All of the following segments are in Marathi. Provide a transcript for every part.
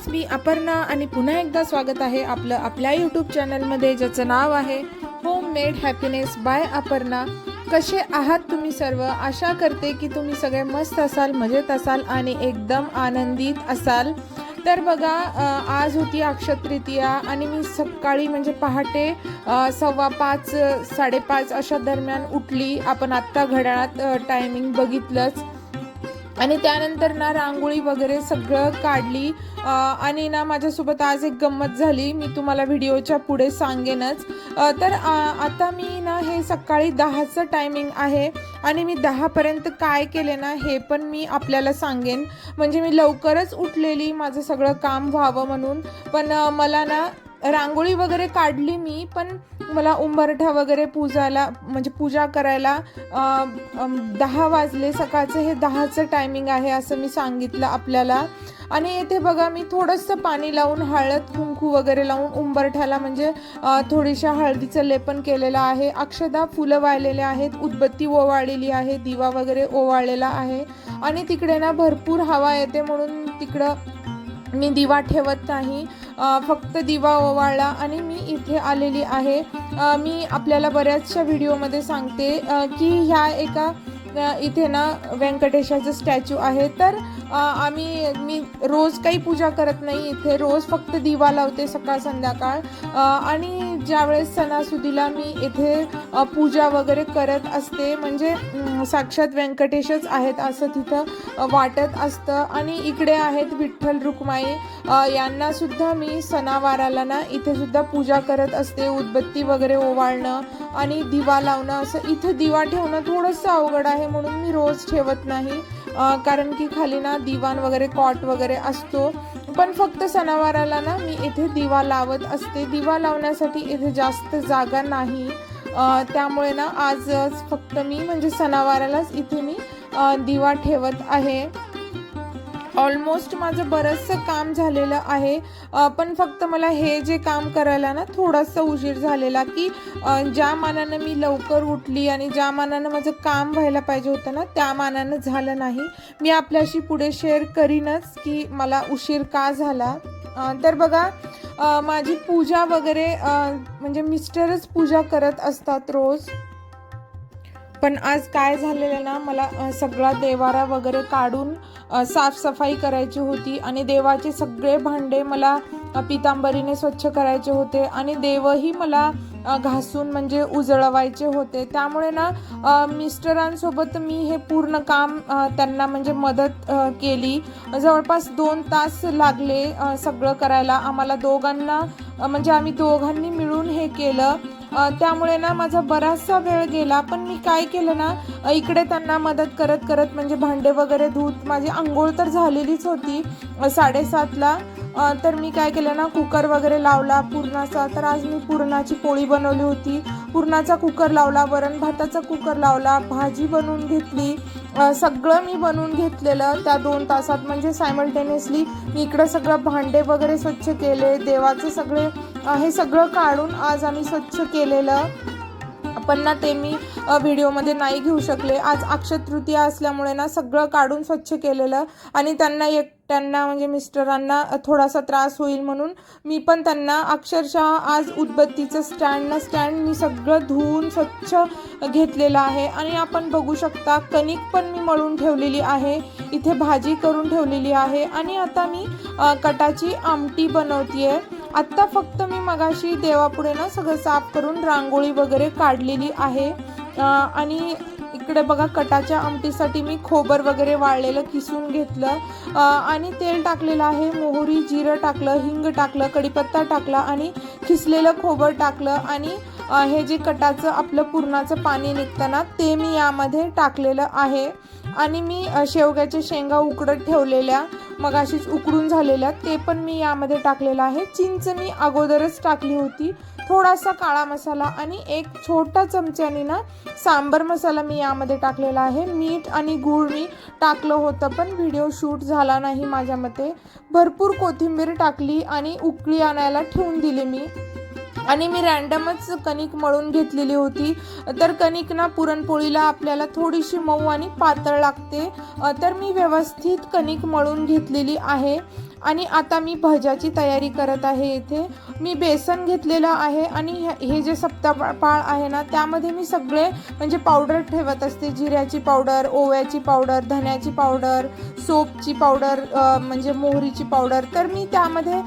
फ्रेंड्स मी अपर्णा आणि पुन्हा एकदा स्वागत आहे आपलं आपल्या यूट्यूब चॅनलमध्ये ज्याचं नाव आहे home made happiness by Aparna. कसे आहात तुम्ही सर्व? आशा करते की तुम्ही सगळे मस्त असाल मजेत असाल आणि एकदम आनंदित असाल. तर बघा आज होती अक्षय तृतीया आणि मी सकाळी म्हणजे पहाटे सव्वा पाच साडेपाच अशा दरम्यान उठली. आपण आत्ता घड्याळात टायमिंग बघितलंच. आणि त्यानंतर ना रांगोळी वगैरे सगळं काढली. आणि ना माझ्यासोबत आज एक गंमत झाली. मी तुम्हाला व्हिडिओच्या पुढे सांगेनच. तर आता मी ना हे सकाळी दहाचं टायमिंग आहे. आणि मी दहापर्यंत काय केले ना हे पण मी आपल्याला सांगेन. म्हणजे मी लवकरच उठलेली. माझं सगळं काम व्हावं म्हणून. पण मला ना रांगोळी वगैरे काढली मी पण मला उंबरठा वगैरे पूजायला म्हणजे पूजा करायला दहा वाजले. सकाळचं हे दहाचं टायमिंग आहे असं मी सांगितलं आपल्याला. आणि येथे बघा मी थोडंसं पाणी लावून हळद कुंकू वगैरे लावून उंबरठ्याला म्हणजे थोडीशा हळदीचं लेपन केलेलं आहे. अक्षदा फुलं वाळलेले आहेत उदबत्ती ओवाळलेली आहे दिवा वगैरे ओवाळलेला आहे. आणि तिकडे ना भरपूर हवा येते म्हणून तिकडं मी दिवा ठेवत नाही. फक्त दिवा ओवाळला आणि मी इथे आलेली आहे. मी आपल्याला बऱ्याचशा व्हिडिओमध्ये सांगते की ह्या एका इथे ना व्यंकटेशाचं स्टॅच्यू आहे. तर आम्ही मी रोज काही पूजा करत नाही इथे. रोज फक्त दिवा लावते सकाळ संध्याकाळ. आणि ज्यावेळेस सणासुदीला मी इथे पूजा वगैरे करत असते म्हणजे साक्षात व्यंकटेशच आहेत असं तिथं वाटत असतं. आणि इकडे आहेत विठ्ठल रुक्माई यांनासुद्धा मी सणावाराला ना इथेसुद्धा पूजा करत असते. उदबत्ती वगैरे ओवाळणं आणि दिवा लावणं असं इथं दिवा ठेवणं थोडंसं अवघड आहे म्हणून मी रोज ठेवत नाही. कारण की खाली ना दिवाण वगैरे कॉट वगैरे असतो. पण फक्त सणावाराला ना मी इथे दिवा लावत असते. दिवा लावण्यासाठी इथे जास्त जागा नाही. त्यामुळे ना आज फक्त मी म्हणजे सणावारालाच इथे मी दिवा ठेवत आहे. ऑलमोस्ट माझं बरंचसं काम झालेलं आहे. पण फक्त मला हे जे काम करायला ना थोडासा उशीर झालेला की ज्या मानानं मी लवकर उठली आणि ज्या मानानं माझं काम व्हायला पाहिजे होतं ना त्या मानानं झालं नाही. मी आपल्याशी पुढे शेअर करीनच की मला उशीर का झाला. तर बघा माझी पूजा वगैरे म्हणजे मिस्टरच पूजा करत असतात रोज. पण आज काय झालेलं ना मला सगळा देवारा वगैरे काढून साफसफाई करायची होती आणि देवाचे सगळे भांडे मला पितांबरीने स्वच्छ करायचे होते आणि देवही मला घासून म्हणजे उजळवायचे होते. त्यामुळे ना मिस्टरांसोबत मी हे पूर्ण काम त्यांना म्हणजे मदत केली. जवळपास दोन तास लागले सगळं करायला. आम्हाला दोघांना म्हणजे आम्ही दोघांनी मिळून हे केलं. त्यामुळे ना माझा बराचसा वेळ गेला पण मी काय केलं ना इकडे त्यांना मदत करत करत म्हणजे भांडे वगैरे धूत माझी आंघोळ तर झालेलीच होती साडेसातला तर मी काय केलं ना कुकर वगैरे लावला पुरणाचा तर आज मी पुरणाची पोळी बनवली होती. पुरणाचा कुकर लावला वरण भाताचा कुकर लावला भाजी बनवून घेतली सगळं मी बनवून घेतलेलं त्या दोन तासात. म्हणजे सायमल्टेनियसली मी इकडं सगळं भांडे वगैरे स्वच्छ केले देवाचे सगळे हे सगळं काढून आज आम्ही स्वच्छ केलेलं. पण ना ते मी व्हिडिओमध्ये नाही घेऊ शकले. आज अक्षय तृतीया असल्यामुळे ना सगळं काढून स्वच्छ केलेलं. आणि त्यांना एक त्यांना म्हणजे मिस्टरांना थोडासा त्रास होईल म्हणून मी पण त्यांना अक्षरशः आज उदबत्तीचं स्टँड ना स्टँड मी सगळं धुवून स्वच्छ घेतलेलं आहे. आणि आपण बघू शकता कणिक पण मी मळून ठेवलेली आहे. इथे भाजी करून ठेवलेली आहे. आणि आता मी कटाची आमटी बनवतीये. आत्ता फक्त मी मगाशी देवापुढे ना सगळं साफ करून रांगोळी वगैरे काढलेली आहे. आणि इकडे बघा कटाच्या आमटीसाठी मी खोबर वगैरे वाळलेलं किसून घेतलं. आणि तेल टाकलेलं आहे मोहरी जिरं टाकलं हिंग टाकलं कढीपत्ता टाकला आणि खिसलेलं खोबर टाकलं. आणि हे जे कटाचं आपलं पुरणाचं पाणी निघताना ते मी यामध्ये टाकलेलं आहे. आणि मी शेवग्याच्या शेंगा उकडत ठेवलेल्या. मगाशीच उकडून झालेल्या ते पण मी यामध्ये टाकलेलं आहे. चिंच मी अगोदरच टाकली होती. थोडासा काळा मसाला आणि एक छोटा चमच्याने ना सांबर मसाला मी यामध्ये टाकलेला आहे. मीठ आणि गूळ मी टाकलं होतं पण व्हिडिओ शूट झाला नाही माझ्या मते. भरपूर कोथिंबीर टाकली आणि उकळी आणायला ठेवून दिली मी. आणि मी रॅन्डमच कणिक मळून घेतलेली होती. तर कणिक ना पुरणपोळीला आपल्याला थोडीशी मऊ आणि पातळ लागते. तर मी व्यवस्थित कणिक मळून घेतलेली आहे. आणि आता मी भज्याची तयारी करत आहे इथे. मी बेसन घेतलेलं आहे आणि हे- हे जे सप्तापाळ आहे ना त्यामध्ये मी सगळे म्हणजे पावडर ठेवत असते. जिऱ्याची पावडर ओव्याची पावडर धन्याची पावडर सोपची पावडर म्हणजे मोहरीची पावडर तर मी त्यामध्ये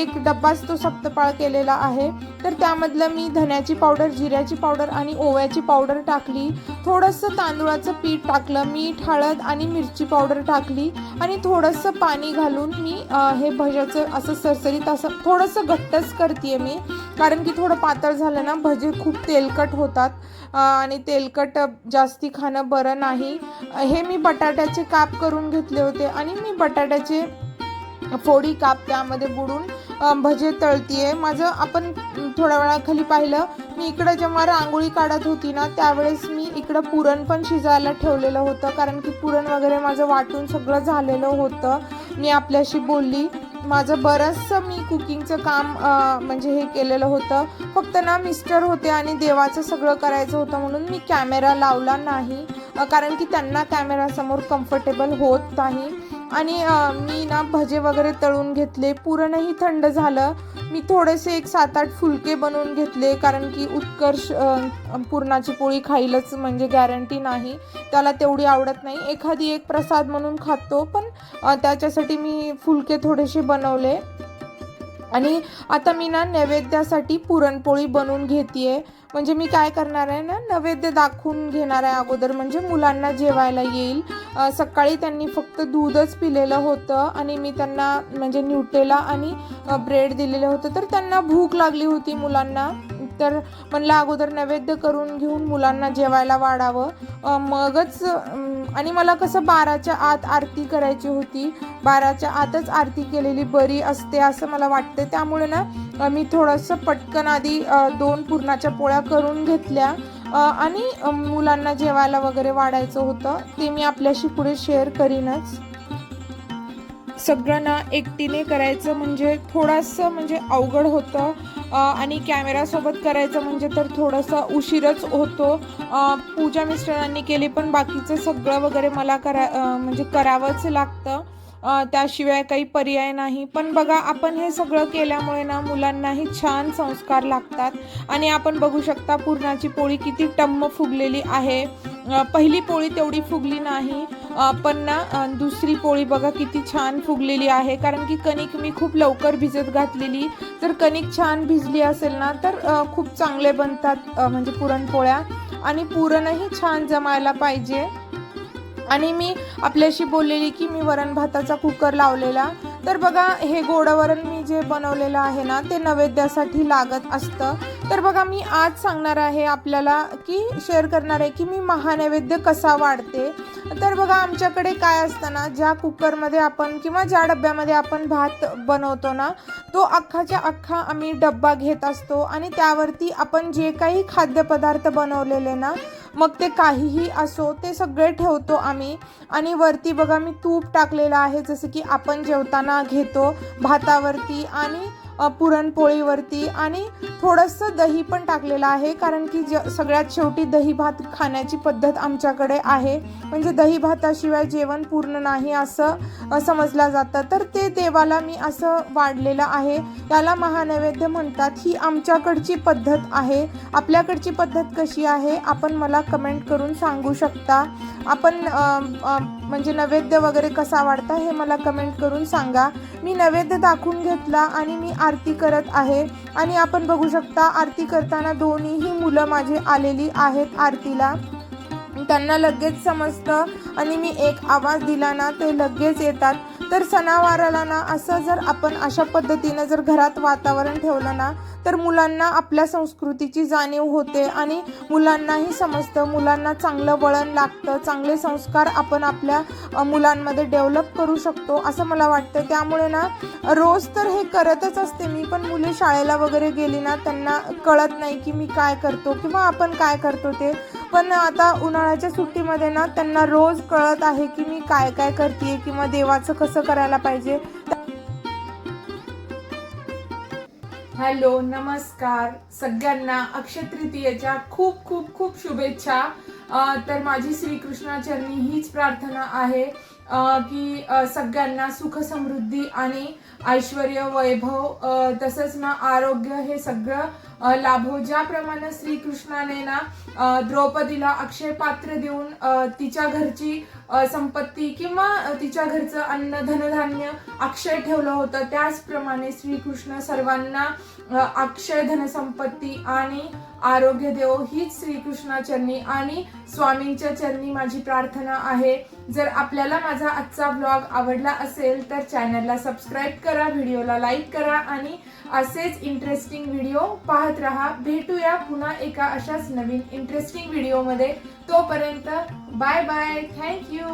एक डब्बाच तो सप्तपाळ केलेला आहे. तर त्यामधलं मी धन्याची पावडर जिऱ्याची पावडर आणि ओव्याची पावडर टाकली. थोडंसं तांदूळाचं पीठ टाकलं मीठ हळद आणि मिरची पावडर टाकली आणि थोडंसं पाणी घालून मी हे भज्याचं असं सरसरीत असं थोडंसं घट्टच करते मी. कारण की थोडं पातळ झालं ना भजे खूप तेलकट होतात. आणि तेलकट जास्ती खाणं बरं नाही. हे मी बटाट्याचे काप करून घेतले होते आणि मी बटाट्याचे फोडी काप त्यामध्ये बुडून भजे तळतीये. माझं आपण थोड्या वेळाखाली पाहिलं मी इकडं जेव्हा रांगोळी काढत होती ना त्यावेळेस मी इकडं पुरण पण शिजायला ठेवलेलं होतं. कारण की पुरण वगैरे माझं वाटून सगळं झालेलं होतं. मी आपल्याशी बोलली. माझं बरंचसं मी कुकिंगचं काम म्हणजे हे केलेलं होतं. फक्त ना मिस्टर होते आणि देवाचं सगळं करायचं होतं म्हणून मी कॅमेरा लावला नाही. कारण की त्यांना कॅमेरासमोर कम्फर्टेबल होत नाही. आणि मी ना भजे वगैरे तळून घेतले. पुरणही थंड झालं. मी थोडेसे एक सात आठ फुलके बनवून घेतले कारण की उत्कर्ष पुरणाची पोळी खाईलच म्हणजे गॅरंटी नाही. त्याला तेवढी आवडत नाही. एखादी एक प्रसाद म्हणून खातो पण त्याच्यासाठी मी फुलके थोडेसे बनवले. आणि आता मी ना नैवेद्यासाठी पुरणपोळी बनवून घेते म्हणजे मी काय करणार आहे ना नैवेद्य दाखवून घेणार आहे अगोदर. म्हणजे मुलांना जेवायला येईल. सकाळी त्यांनी फक्त दूधच पिलेलं होतं आणि मी त्यांना म्हणजे न्यूटेला आणि ब्रेड दिलेलं होतं. तर त्यांना भूक लागली होती मुलांना. तर म्हणलं अगोदर नैवेद्य करून घेऊन मुलांना जेवायला वाढावं. मगच आणि मला कसं बाराच्या आत आरती करायची होती. बाराच्या आतच आरती केलेली बरी असते असं मला वाटतं. त्यामुळे ना मी थोडंसं पटकन आधी दोन पुरणाच्या पोळ्या करून घेतल्या. आणि मुलांना जेवायला वगैरे वाढायचं होतं. ते मी आपल्याशी पुढे शेअर करीनच. सगळ्यांना एकटीने करायचं म्हणजे थोडंसं म्हणजे अवघड होतं. आणि कॅमेरासोबत करायचं म्हणजे तर थोडंसं उशीरच होतो. पूजा मिस्टरांनी केली पण बाकीचं सगळं वगैरे मला करा म्हणजे करावंच लागतं. त्याशिवाय काही पर्याय नाही. पण बघा आपण हे सगळं केल्यामुळे ना मुलांनाही छान संस्कार लागतात. आणि आपण बघू शकता पुरणाची पोळी किती टम्म फुगलेली आहे. पहिली पोळी तेवढी फुगली नाही. पण ना दुसरी पोळी बघा किती छान फुगलेली आहे. कारण की कणिक मी खूप लवकर भिजत घातलेली. जर कणिक छान भिजली असेल ना तर खूप चांगले बनतात म्हणजे पुरणपोळ्या. आणि पुरणही छान जमायला पाहिजे. आणि मी आपल्याशी बोललेली की मी वरण भाताचा कुकर लावलेला. तर बघा हे गोडवरण मी जे बनवलेलं आहे ना ते नैवेद्यासाठी लागत असतं. तर बघा मी आज सांगणार आहे आपल्याला की शेअर करणार आहे की मी महानैवेद्य कसा वाढते. तर बघा आमच्याकडे काय असतं ना ज्या कुकरमध्ये आपण किंवा ज्या डब्यामध्ये आपण भात बनवतो ना तो अख्खाच्या अख्खा आम्ही डब्बा घेत असतो. आणि त्यावरती आपण जे काही खाद्यपदार्थ बनवलेले ना मग ते काहीही असो ते सगळे ठेवतो आम्ही. आणि वरती बघा मी तूप टाकलेलं आहे जसं की आपण जेवताना घेतो भातावरती. आणि पुरणपोळीवरती आणि थोडंसं दही पण टाकलेलं आहे कारण की ज सगळ्यात शेवटी दही भात खाण्याची पद्धत आमच्याकडे आहे. म्हणजे दही भाताशिवाय जेवण पूर्ण नाही असं समजलं जातं. तर ते देवाला मी असं वाढलेलं आहे. त्याला महानैवेद्य म्हणतात. ही आमच्याकडची पद्धत आहे. आपल्याकडची पद्धत कशी आहे आपण मला कमेंट करून सांगू शकता. आपण म्हणजे नैवेद्य वगैरे कसा वाढता हे मला कमेंट करून सांगा. मी नैवेद्य दाखवून घेतला आणि मी आरती करत आहे. आणि आपण बघू शकता आरती करताना दोन्हीही मुलं माझी आलेली आहेत आरतीला. त्यांना लगेच समजतं. आणि मी एक आवाज दिला ना ते लगेच येतात. तर सणावाराला ना असं जर आपण अशा पद्धतीनं जर घरात वातावरण ठेवलं ना तर मुलांना आपल्या संस्कृतीची जाणीव होते आणि मुलांनाही समजतं. मुलांना चांगलं वळण लागतं. चांगले संस्कार आपण आपल्या मुलांमध्ये डेव्हलप करू शकतो असं मला वाटतं. त्यामुळे ना रोज तर हे करतच असते मी पण मुले शाळेला वगैरे गेली ना त्यांना कळत नाही की मी काय करतो किंवा आपण काय करतो ते. पण आता उन्हाळ्याच्या सुट्टीमध्ये ना त्यांना रोज कळत आहे की मी काय काय करते किंवा देवाचं कसं करायला पाहिजे. हॅलो नमस्कार. सगळ्यांना अक्षय तृतीयेच्या खूप खूप खूप शुभेच्छा. तर माझी श्रीकृष्णाचरणी हीच प्रार्थना आहे की सगळ्यांना सुख समृद्धी आणि ऐश्वर वैभव तसंच ना आरोग्य हे सगळं लाभो. ज्याप्रमाणे श्रीकृष्णाने ना द्रौपदीला अक्षय पात्र देऊन तिच्या घरची संपत्ती किंवा तिच्या घरचं अन्न धनधान्य अक्षय ठेवलं होतं. त्याचप्रमाणे श्रीकृष्ण सर्वांना अक्षय धनसंपत्ती आणि आरोग्य देव हीच श्रीकृष्णा चरणी आणि स्वामींच्या चरणी माझी प्रार्थना आहे. जर आपल्याला माझा आजचा ब्लॉग आवडला असेल तर चॅनलला सबस्क्राईब करा व्हिडिओला लाईक करा आणि असेच इंटरेस्टिंग व्हिडिओ पाहत राहा. भेटूया पुन्हा एका अशाच नवीन इंटरेस्टिंग व्हिडिओमध्ये तोपर्यंत बाय बाय थँक्यू